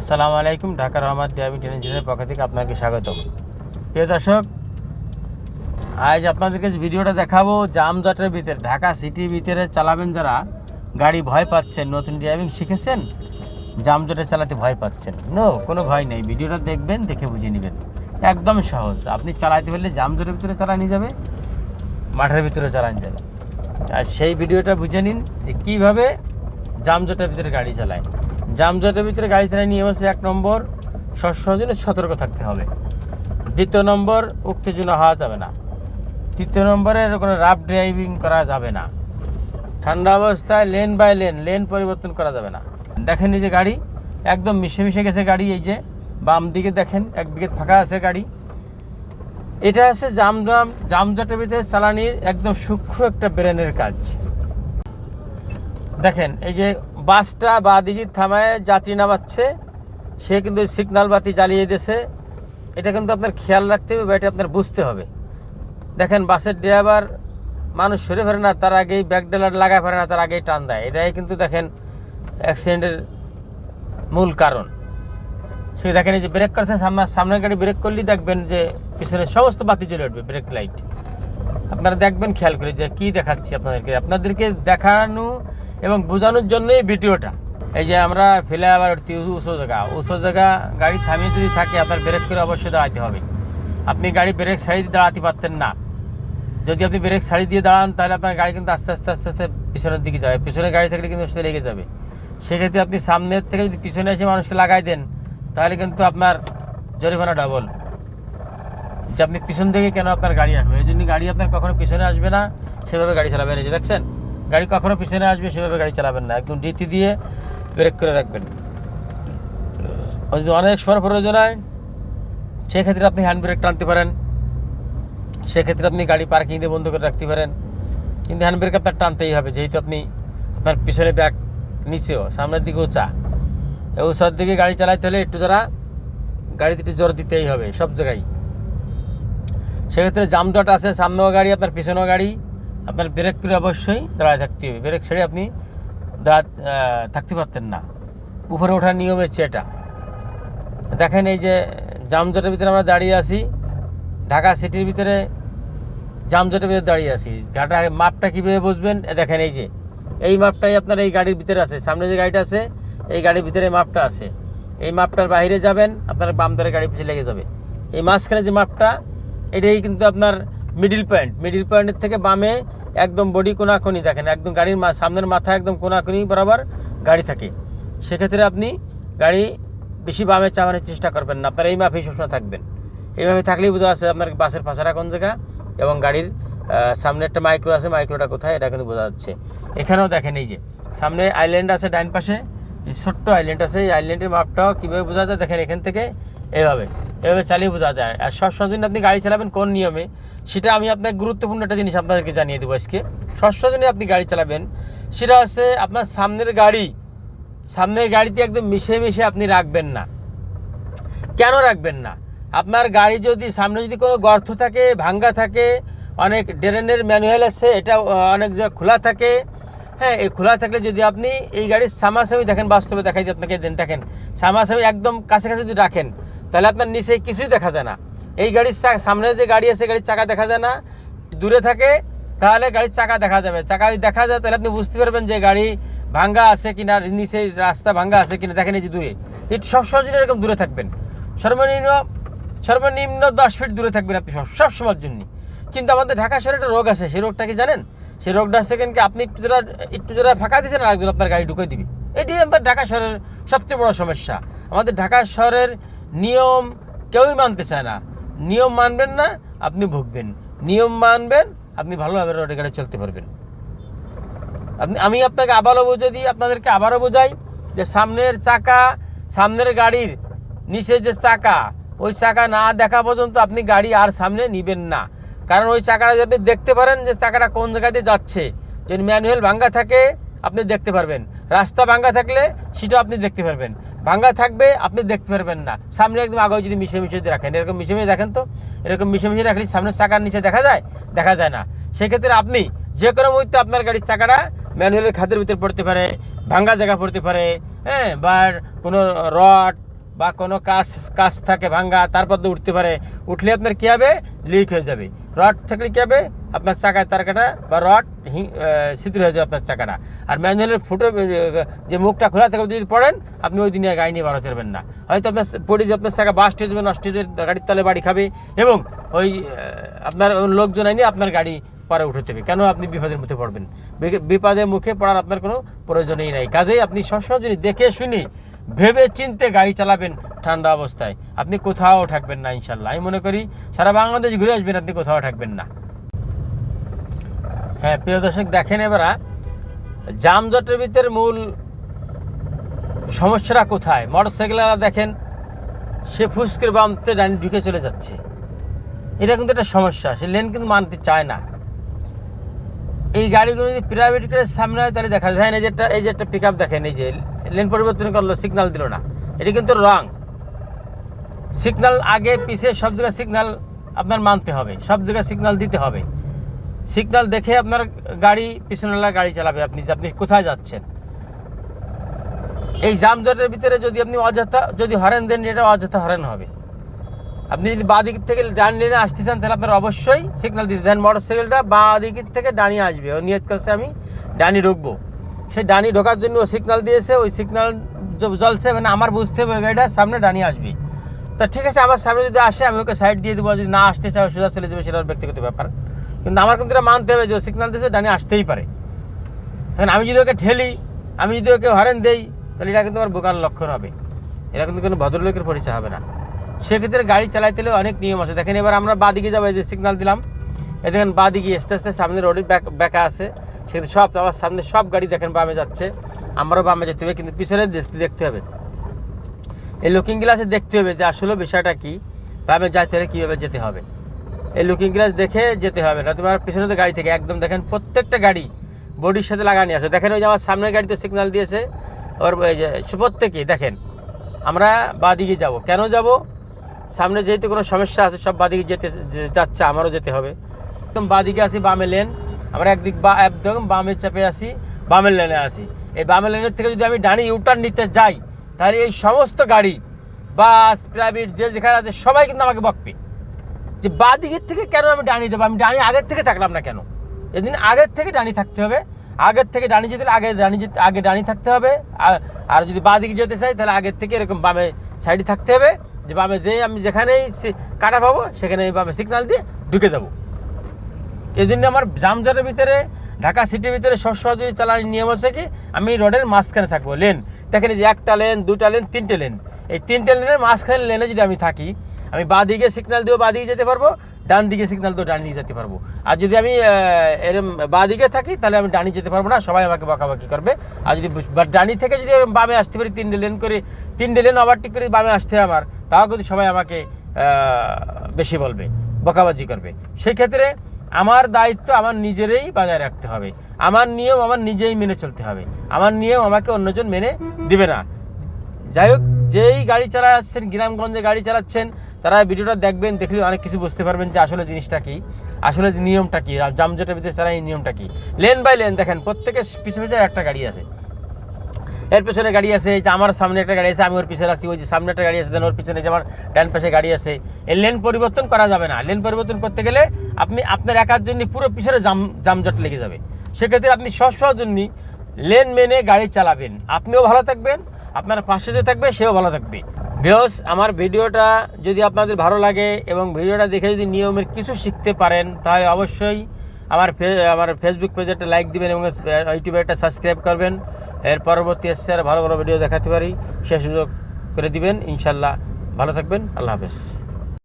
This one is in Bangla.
আসসালামু আলাইকুম, ঢাকা রহমান ডায়াবেটিস ইঞ্জিনিয়ারের পক্ষ থেকে আপনাকে স্বাগতম। প্রিয় দর্শক, আজ আপনাদেরকে ভিডিওটা দেখাবো জামজটের ভিতরে, ঢাকা সিটির ভিতরে চালাবেন যারা, গাড়ি ভয় পাচ্ছেন, নতুন ড্রাইভিং শিখেছেন, জামজটে চালাতে ভয় পাচ্ছেন। নো, কোনো ভয় নেই, ভিডিওটা দেখবেন, দেখে বুঝে নেবেন। একদম সহজ, আপনি চালাতে পারলে জামজটের ভিতরে চালানি যাবে, মাঠের ভিতরে চালানো যাবে। আর সেই ভিডিওটা বুঝে নিন যে কীভাবে জামজটের ভিতরে গাড়ি চালায়। জামজটের ভিতরে গাড়ি চালায় নিয়ে হচ্ছে এক নম্বর সবসময় জন্য সতর্ক থাকতে হবে। দ্বিতীয় নম্বর উত্তেজনা হওয়া যাবে না। তৃতীয় নম্বরে কোনো রাফ ড্রাইভিং করা যাবে না। ঠান্ডা অবস্থায় লেন বাই লেন লেন পরিবর্তন করা যাবে না। দেখেন এই যে গাড়ি, একদম মিশে মিশে গেছে গাড়ি, এই যে বাম দিকে দেখেন, এক বিঘে ফাঁকা আছে গাড়ি। এটা হচ্ছে জামজাম জামজটের ভিতরে চালানির একদম সূক্ষ্ম একটা ব্রেনের কাজ। দেখেন, এই যে বাসটা বা দিকে থামায় যাত্রী নামাচ্ছে। সে কিন্তু সিগনাল বাতি জ্বালিয়ে দিয়েছে। এটা কিন্তু আপনার খেয়াল রাখতে হবে বা এটা আপনার বুঝতে হবে। দেখেন, বাসের ড্রাইভার মানুষ সরে ফেরে না, তার আগেই ব্যাক ডেলার লাগায় ফেরে না, তার আগেই টান দেয়। এটাই কিন্তু দেখেন অ্যাক্সিডেন্টের মূল কারণ। সে দেখেন এই যে ব্রেক করছে, সামনে, সামনের গাড়ি ব্রেক করলেই দেখবেন যে পিছনে সমস্ত বাতি জ্বলে উঠবে ব্রেক লাইট আপনারা দেখবেন, খেয়াল করে যে কী দেখাচ্ছি আপনাদেরকে। আপনাদেরকে দেখানো এবং বোঝানোর জন্যই ভিডিওটা। এই যে আমরা ফেলে আবার উঁচু জায়গা। উঁচু জায়গা গাড়ি থামিয়ে যদি থাকে, আপনার ব্রেক করে অবশ্যই দাঁড়াতে হবে। আপনি গাড়ি ব্রেক সাইড দিয়ে দাঁড়াতে পারতেন না। যদি আপনি ব্রেক সাইড দিয়ে দাঁড়ান, তাহলে আপনার গাড়ি কিন্তু আস্তে আস্তে আস্তে আস্তে পিছনের দিকে যাবে। পিছনে গাড়ি থাকলে কিন্তু সেটা লেগে যাবে। সেক্ষেত্রে আপনি সামনের থেকে যদি পিছনে এসে মানুষকে লাগাই দেন, তাহলে কিন্তু আপনার জরিমানা ডাবল যে আপনি পিছন থেকে কেন আপনার গাড়ি আসবে? এই জন্য গাড়ি আপনার কখনো পিছনে আসবে না, সেভাবে গাড়ি চালাবেন। এই যে দেখছেন? গাড়ি কখনো পিছনে আসবে সেভাবে গাড়ি চালাবেন না। একদম ডিটি দিয়ে ব্রেক করে রাখবেন। যদি অনেক সময় প্রয়োজন হয় সেক্ষেত্রে আপনি হ্যান্ড ব্রেক টানতে পারেন। সেক্ষেত্রে আপনি গাড়ি পার্কিং দিয়ে বন্ধ করে রাখতে পারেন। কিন্তু হ্যান্ড ব্রেক আপনার টানতেই হবে। যেহেতু আপনি আপনার পিছনে ব্যাগ নিচেও, সামনের দিকে উঁচা এই উঁচার দিকে গাড়ি চালাইতে হলে একটু যারা গাড়িতে একটু জোর দিতেই হবে, সব জায়গায়। সেক্ষেত্রে জাম জামজট আছে, সামনেও গাড়ি, আপনার পিছনেও গাড়ি। আপনার ব্রেক করে অবশ্যই দাঁড়ায় থাকতে হবে। ব্রেক ছেড়ে আপনি দাঁড়া থাকতে পারতেন না। উপরে ওঠার নিয়ম হচ্ছে এটা দেখেন এই যে জামজটের ভিতরে আমরা দাঁড়িয়ে আছি, ঢাকা সিটির ভিতরে জামজটের ভিতরে দাঁড়িয়ে আছি। গাটা মাপটা কীভাবে বুঝবেন? এ দেখেন এই যে, এই মাপটাই আপনার এই গাড়ির ভিতরে আছে। সামনে যে গাড়িটা আছে, এই গাড়ির ভিতরে মাপটা আছে। এই মাপটার বাইরে যাবেন, আপনার বাম ধরে গাড়ি পিছিয়ে লেগে যাবে। এই মাঝখানে যে মাপটা, এটাই কিন্তু আপনার মিডিল পয়েন্ট মিডিল পয়েন্টের থেকে বামে একদম বডি কোনাকুনি দেখেন, একদম গাড়ির সামনের মাথা একদম কোনাকুনি বরাবর গাড়ি থাকে। সেক্ষেত্রে আপনি গাড়ি বেশি বামে চাপানোর চেষ্টা করবেন না, আপনার এই মাপেই সবসময় থাকবেন। এইভাবে থাকলেই বোঝা যাচ্ছে আপনার বাসের পাশারা কোন জায়গা এবং গাড়ির সামনে একটা মাইক্রো আছে মাইক্রোটা কোথায়, এটা কিন্তু বোঝা যাচ্ছে। এখানেও দেখেন এই যে, সামনে আইল্যান্ড আছে ডাইন পাশে ছোট্ট আইল্যান্ড আছে, এই আইল্যান্ডের মাপটাও কীভাবে বোঝা যায় দেখেন এখান থেকে এভাবে। এভাবে চালিয়ে বোঝা যায়। আর সবসময় দিন আপনি গাড়ি চালাবেন কোন নিয়মে? সেটা আমি আপনাকে গুরুত্বপূর্ণ একটা জিনিস আপনাদেরকে জানিয়ে দেবো আজকে। সবসময় দিনে আপনি গাড়ি চালাবেন, সেটা হচ্ছে আপনার সামনের গাড়ি, সামনের গাড়িতে একদম মিশে মিশে আপনি রাখবেন না। কেন রাখবেন না? আপনার গাড়ি যদি, সামনে যদি কোনো গর্ত থাকে, ভাঙ্গা থাকে, অনেক ড্রেনের ম্যানুয়াল আছে, এটা অনেক খোলা থাকে হ্যাঁ এই খোলা থাকলে যদি আপনি এই গাড়ির সামাসামি দেখেন, বাস্তবে দেখাই আপনাকে, দেন দেখেন সামাসামি একদম কাছে কাছে যদি রাখেন, তাহলে আপনার নিচে কিছুই দেখা যায় না। এই গাড়ির সামনে যে গাড়ি আছে, গাড়ির চাকা দেখা যায় না। দূরে থাকে, তাহলে গাড়ির চাকা দেখা যাবে। চাকা যদি দেখা যায়, তাহলে আপনি বুঝতে পারবেন যে গাড়ি ভাঙ্গা আছে কিনা, নিচে রাস্তা ভাঙ্গা আছে কিনা, দেখেন এই যে দূরে। একটু সবসময় জন্য এরকম দূরে থাকবেন। সর্বনিম্ন সর্বনিম্ন দশ ফিট দূরে থাকবেন আপনি সব সব সময়ের জন্য। কিন্তু আমাদের ঢাকা শহরে একটা রোগ আছে, সেই রোগটা কি জানেন? সেই রোগটা হচ্ছে কি, আপনি একটু যারা একটু যারা ফাঁকা দিচ্ছেন আর একজন আপনার গাড়ি ঢুকে দিবে। এটি আমার ঢাকা শহরের সবচেয়ে বড় সমস্যা। আমাদের ঢাকা শহরের নিয়ম কেউই মানতে চায় না। নিয়ম মানবেন না, আপনি ভুগবেন। নিয়ম মানবেন, আপনি ভালোভাবে রোডে গাড়ি চলতে পারবেন। আপনি আমি আপনাকে আবারও দিই, আপনাদেরকে আবারও বোঝাই যে সামনের চাকা, সামনের গাড়ির নিচে যে চাকা, ওই চাকা না দেখা পর্যন্ত আপনি গাড়ি আর সামনে নিবেন না। কারণ ওই চাকাটা যদি আপনি দেখতে পারেন যে চাকাটা কোন জায়গা দিয়ে যাচ্ছে, যদি ম্যানুয়াল ভাঙ্গা থাকে, আপনি দেখতে পারবেন। রাস্তা ভাঙ্গা থাকলে সেটা আপনি দেখতে পারবেন। ভাঙ্গা থাকবে, আপনি দেখতে পারবেন না। সামনে একদম আগে যদি মিশে মিশে যদি রাখেন, এরকম মিশে মিশে দেখেন তো? এরকম মিশে মিশে রাখলে সামনের চাকার নিচে দেখা যায়? দেখা যায় না। সেক্ষেত্রে আপনি যে কোনো মুহূর্তে আপনার গাড়ির চাকাটা ম্যানুয়ালের খাদের ভিতরে পড়তে পারে, ভাঙ্গা জায়গা পড়তে পারে হ্যাঁ বা কোনো রড বা কোনো কাজ কাজ থাকে ভাঙ্গা, তারপর দিয়ে উঠতে পারে। উঠলে আপনার কী হবে? লিক হয়ে যাবে। রড থাকলে কী হবে? আপনার চাকায় তার কাটা বা রড শিথিল হয়ে যাবে আপনার চাকাটা। আর ম্যানুয়ালের ফুটো যে মুখটা খোলা থাকে যদি পড়েন, আপনি ওই দিনে গাড়ি নিয়ে বাড়া চলবেন না। হয়তো আপনার পড়ে যে আপনার চাকা বাস্ট হয়ে যাবে, নষ্ট হয়ে গাড়ির তলে বাড়ি খাবে এবং ওই আপনার লোকজন নিয়ে আপনার গাড়ি পরে উঠতে হবে। কেন আপনি বিপদের মুখে পড়বেন? বিপদের মুখে পড়ার আপনার কোনো প্রয়োজনই নাই। কাজেই আপনি সবসময় যদি দেখে শুনে ভেবে চিনতে গাড়ি চালাবেন ঠান্ডা অবস্থায়। আপনি কোথাও থাকবেন না ইনশাল্লাহ আমি মনে করি সারা বাংলাদেশ ঘুরে আসবেন, আপনি কোথাও থাকবেন না। হ্যাঁ প্রিয় দর্শক, দেখেন এবারা জামজটের ভিতরে মূল সমস্যাটা কোথায়? মোটরসাইকেলারা দেখেন, সে ফুসকের বামতে ডানি ঢুকে চলে যাচ্ছে। এটা কিন্তু একটা সমস্যা, সে লেন কিন্তু মানতে চায় না। গাড়িগুলো যদি প্রাইভেট করে সামনে হয়, তাহলে দেখা যায়। এই যে একটা এই যে একটা পিক আপ দেখেন, এই যে লেন পরিবর্তন করল সিগনাল দিল না। এটা কিন্তু রং সিগনাল আগে পিছিয়ে সব জায়গায় সিগনাল আপনার মানতে হবে। সব জায়গায় সিগনাল দিতে হবে। সিগনাল দেখে আপনার গাড়ি পিছনেলা গাড়ি চালাবে আপনি আপনি কোথায় যাচ্ছেন। এই জামজটের ভিতরে যদি আপনি অযথা যদি হরেন দেন এটা অযথা হরেন হবে। আপনি যদি বাঁ দিক থেকে ডান লেনে আসতে চান, তাহলে আপনার অবশ্যই সিগনাল দিতে। দেন মোটর সাইকেলটা বাঁ দিক থেকে ডানি আসবে। ও নিয়ত করছে আমি ডানি ঢুকবো। সেই ডানি ঢোকার জন্য ও সিগনাল দিয়েছে, ওই সিগন্যাল জ্বলছে মানে আমার বুঝতে হবে গাড়িটা সামনে ডানি আসবে। তা ঠিক আছে, আমার সামনে যদি আসে, আমি ওকে সাইড দিয়ে দেবো যদি না আসতে চাও সোজা চলে যাবে, সেটা ব্যক্তিগত ব্যাপার। কিন্তু আমার কিন্তু এটা মানতে হবে যে সিগনাল দিয়েছে, ডানি আসতেই পারে। এখন আমি যদি ওকে ঠেলি, আমি যদি ওকে হরেন দেই, তাহলে এটা কিন্তু আমার বোকার লক্ষণ হবে। এটা কিন্তু কোনো ভদ্রলোকের পরিচয় হবে না। সেক্ষেত্রে গাড়ি চালাইতে হলে অনেক নিয়ম আছে। দেখেন এবার আমরা বাদিকে যাব, এই যে সিগনাল দিলাম। এ দেখেন বাদিকে আস্তে আস্তে সামনে রোডের ব্যাক আছে। সেক্ষেত্রে সব আমার সামনে সব গাড়ি দেখেন বামে যাচ্ছে। আমারও বামে যেতে হবে, কিন্তু পিছনে দেখতে দেখতে হবে। এই লুকিং গ্লাসে দেখতে হবে যে আসলে বিষয়টা কি, বামে যাইতে হলে কীভাবে যেতে হবে। এই লুকিং গ্লাস দেখে যেতে হবে না তোমার পিছনে তো গাড়ি থেকে। একদম দেখেন প্রত্যেকটা গাড়ি বডির সাথে লাগানি আছে। দেখেন ওই যে আমার সামনের গাড়ি তো সিগন্যাল দিয়েছে ওর এই যে প্রত্যেকেই দেখেন। আমরা বাদিকে যাব। কেন যাব? সামনে যেহেতু কোনো সমস্যা আছে, সব বাদিকে যেতে যাচ্ছে, আমারও যেতে হবে। একদম বাদিকে আসি বামে লেন। আমরা একদিক বা একদম বামে চাপে আসি বামের লেনে আসি এই বামের লেনের থেকে যদি আমি ডানি ইউটার্ন নিতে যাই, তাহলে এই সমস্ত গাড়ি, বাস, প্রাইভেট, যে যেখানে আছে, সবাই কিন্তু আমাকে বকবে। যে বা দিকের থেকে কেন আমি ডানি দেবো আমি ডানি আগের থেকে থাকলাম না কেন? এদিন আগের থেকে ডানি থাকতে হবে। আগের থেকে ডানি যেতে আগে ডানি যেতে আগে ডানি থাকতে হবে। আর যদি বা দিকে যেতে চাই, তাহলে আগের থেকে এরকম বামে সাইডে থাকতে হবে। যে বামে যে আমি যেখানেই কাটা পাবো সেখানে বামে সিগনাল দিয়ে ঢুকে যাব। এই জন্য আমার জামজটের ভিতরে, ঢাকা সিটির ভিতরে সবসময় যদি চালানোর নিয়ম আছে কি, আমি রোডের মাঝখানে থাকব। লেন দেখেন যে একটা লেন দুটা লেন তিনটে লেন এই তিনটে লেনের মাঝখানে লেনে যদি আমি থাকি, আমি বাঁ দিকে সিগনাল দিয়েও বাঁ দিকে যেতে পারব ডান দিকে সিগন্যাল তো ডান দিকে যেতে পারব। আর যদি আমি এরম বাঁ দিকে থাকি, তাহলে আমি ডানি যেতে পারব না, সবাই আমাকে বাঁকাবাকি করবে। আর যদি ডানি থেকে যদি বামে আসতে পারি, তিনটে লেন করে, তিনটে লেন ওভারটেক করে বামে আসতে আমার, তাও কিন্তু সবাই আমাকে বেশি বলবে, বকাবাজি করবে। সেক্ষেত্রে আমার দায়িত্ব আমার নিজেরই বজায় রাখতে হবে। আমার নিয়ম আমার নিজেই মেনে চলতে হবে। আমার নিয়ম আমাকে অন্যজন মেনে দিবে না। যাই হোক, যেই গাড়ি চালাচ্ছেন, গ্রামগঞ্জে গাড়ি চালাচ্ছেন তারা ভিডিওটা দেখবেন, দেখলে অনেক কিছু বুঝতে পারবেন যে আসলে জিনিসটা কী, আসলে নিয়মটা কী জামজটের ভিতরে তারা এই নিয়মটা কী। লেন বাই লেন, দেখেন প্রত্যেকের পিছনে পিছনে একটা গাড়ি আছে। এর পেছনে গাড়ি আছে, এই যে আমার সামনে একটা গাড়ি আছে, আমি ওর পিছনে আছি, ওই যে সামনে একটা গাড়ি আছে, দেন ওর পিছনে যে আমার ডান পাশে গাড়ি আছে। এই লেন পরিবর্তন করা যাবে না। লেন পরিবর্তন করতে গেলে আপনি, আপনার একার জন্য পুরো পিছনে জাম জামজট লেগে যাবে। সেক্ষেত্রে আপনি সবসময়ের জন্য লেন মেনে গাড়ি চালাবেন। আপনিও ভালো থাকবেন। আপনার পাশে যে থাকবে, সেও ভালো থাকবে। বেহস আমার ভিডিওটা যদি আপনাদের ভালো লাগে এবং ভিডিওটা দেখে যদি নিয়মের কিছু শিখতে পারেন, তাহলে অবশ্যই আমার আমার ফেসবুক পেজে একটা লাইক দিবেন এবং ইউটিউবে একটা সাবস্ক্রাইব করবেন। এর পরবর্তী এসে আর ভালো ভালো ভিডিও দেখাতে পারি, সে সুযোগ করে দিবেন। ইনশাল্লাহ ভালো থাকবেন। আল্লাহ হাফেজ।